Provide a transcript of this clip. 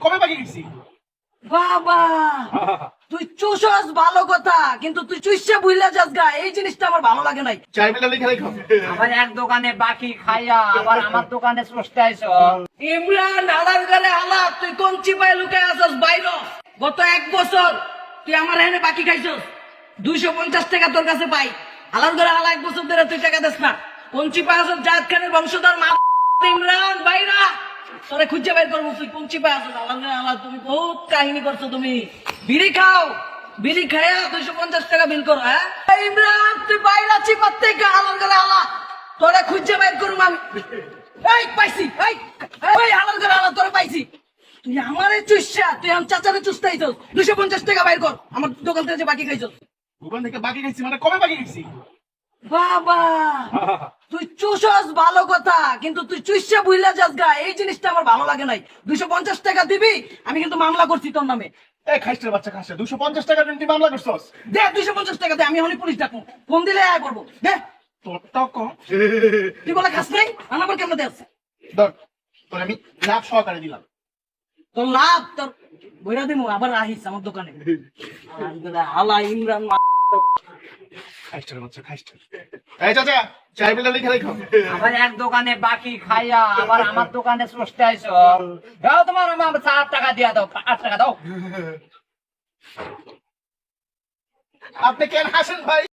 কবে বাকি গেছি? বাবা তুই চুষস ভালো কথা কিন্তু তুই চুষে বুঝলে যাস গা এই জিনিসটা আমার ভালো লাগে নাই। চাই বিলা লিখে রেখো। আবার এক দোকানে বাকি খাইয়া আবার আমার দোকানে চলে আইছো ইমরান হালার ঘরে হালা তুই কোন চিপায় লুকে আসস বাইর? গত এক বছর তুই আমার এখানে বাকি খাইছস। দুইশো পঞ্চাশ টাকা তোর কাছে পাই। হালার ঘরে হালা এক বছর ধরে তুই টাকা দিস না। কোন চিপায় আসস খানের বংশধর মা ইমরান তোরে খুঁজে বের করব তুই আসস হালার ঘরে হালা তুমি বহুত কাহিনী করছ তুমি। বিড়ি খাও বিড়ি খায়া দুইশো পঞ্চাশ টাকা বিল করো হ্যাঁ? ইমরান তুই বাইরা চিপার থেকে হালার ঘরে হালা তোরে খুঁজে বের করব আমি। এই পাইছি এই এই হালার করে হালার তোরে পাইছি। তুই আমারে চুষা তুই আমার চাচারে চুষতে আইছস। দুশো পঞ্চাশ টাকা বাইর কর আমার দোকান থেকে বাকি খাইছস। দোকান থেকে বাকি খাইছি মানে কবে বাকি গেছি বাবা! চুষস ভালো কথা। কিন্তু তুই চুষা বুঝলে যাস গা এই জিনিসটা আমার ভালো লাগে নাই। দুশো পঞ্চাশ টাকা দিবি আমি কিন্তু মামলা করছি তোর নামে। এই খাইস্টের বাচ্চা খাসে দুশো পঞ্চাশ টাকা তুই মামলা করছস? দে দুশো পঞ্চাশ টাকা দে আমি পুলিশ ডাকবো। ফোন দিলে আয় করব। দে। কম। তুই বলে খাস নাই? আমার কেমন দেখ তোর আমি লাভ সহকারে দিলাম। তোর লাভ তোর বইরা দিমু আবার আহিস আমার দোকানে। হালা ইমরান খাইস্টের বাচ্চা এই চাচা চাই বিলা লিখে রেখো। আবার এক দোকানে বাকি খাইয়া আবার আমার দোকানে চলে আইছো দাও তোমার আমার সাত টাকা দিয়া দাও পাঁচ টাকা দাও। আপনি কেন হাসেন ভাই?